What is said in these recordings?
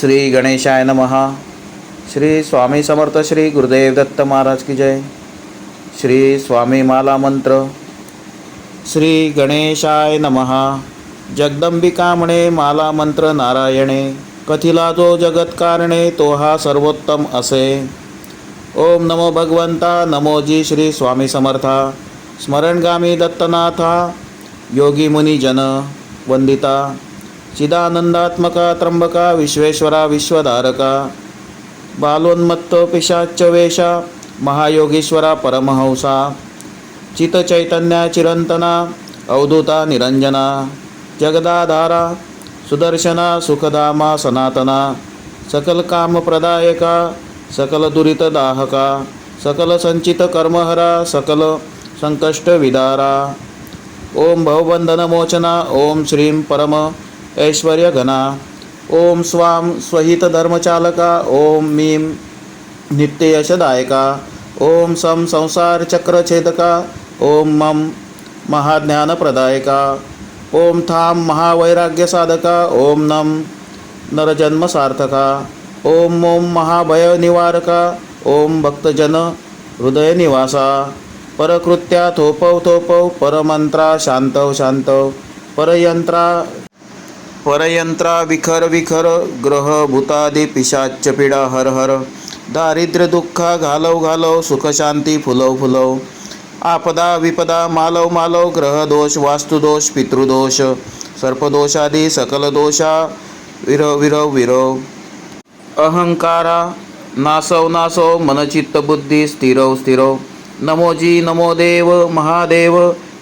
श्री गणेशाय नमः. श्री स्वामी समर्थ श्री गुरुदेव दत्त महाराज की जय. श्री स्वामी माला मंत्र. श्री गणेशाय नमः. जगदंबिका म्हणे माला मंत्र नारायणे. कथिला जो जगत कारणे तो हा सर्वोत्तम असे. ओम नमो भगवंता नमोजी श्री स्वामी समर्था. स्मरणगामी दत्तनाथा योगी मुनी जन वंदिता. ಚಿದಾನಂದಾತ್ಮಕ ತ್ರಂಬಕ ವಿಶ್ವೇಶ್ವರ, ವಿಶ್ವಧಾರಕ. ಬಾಲೋನ್ಮತ್ತೋ ಪಿಶಾಚ ವೇಷ, ಮಹಾಯೋಗೀಶ್ವರ ಪರಮಹಂಸ. ಚಿತಚೈತನ್ಯ ಚಿರಂತನ ಅವಧೂತ ನಿರಂಜನ. ಜಗದಾಧಾರ, ಸುದರ್ಶನ, ಸುಖಧಾಮ, ಸನಾತನ. ಸಕಲ ಕಾಮಪ್ರದಾಯಕ ಸಕಲ ದುರಿತದಾಹಕ ಸಕಲ ಸಂಚಿತ ಕರ್ಮಹರ, ಸಕಲ ಸಂಕಷ್ಟ ವಿದಾರ. ಓಂ ಭವಬಂಧನ ಮೋಚನ, ಓಂ ಶ್ರೀಂ ಪರಮ ऐश्वर्यघना ओम मीम नित्य यशदायका। ओम सम संसार चक्र छेदका। ओम मम महाज्ञान प्रदायका। ओम थाम महावैराग्य महावैराग्यसाधका ओम नम नरजन्म सार्थका। ओम ओम महाभय निवारका। ओम भक्तजन हृदयनिवासा परकृत्या थोपव थोपव परमंत्रा शांतव शांतव परयंत्रा परयंत्रा विखर विखर ग्रह भूतादि पिशाच्च पिडा हर हर। दारिद्र्य दुःखा घालव घालव सुखशांती फुलव फुलव। आपदा विपदा मालव मालव ग्रहदोष वास्तुदोष पितृदोष सर्पदोषादी सकल दोषा विरव विरव विरव अहंकारा नासव नासव मनचित्त बुद्धी स्थिरव स्थिरव नमोजी नमो देव महादेव।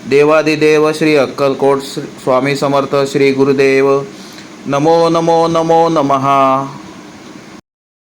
देवादिदेव श्री अक्कलकोट स्वामी समर्थ श्री गुरुदेव. नमो नमो नमो नमहा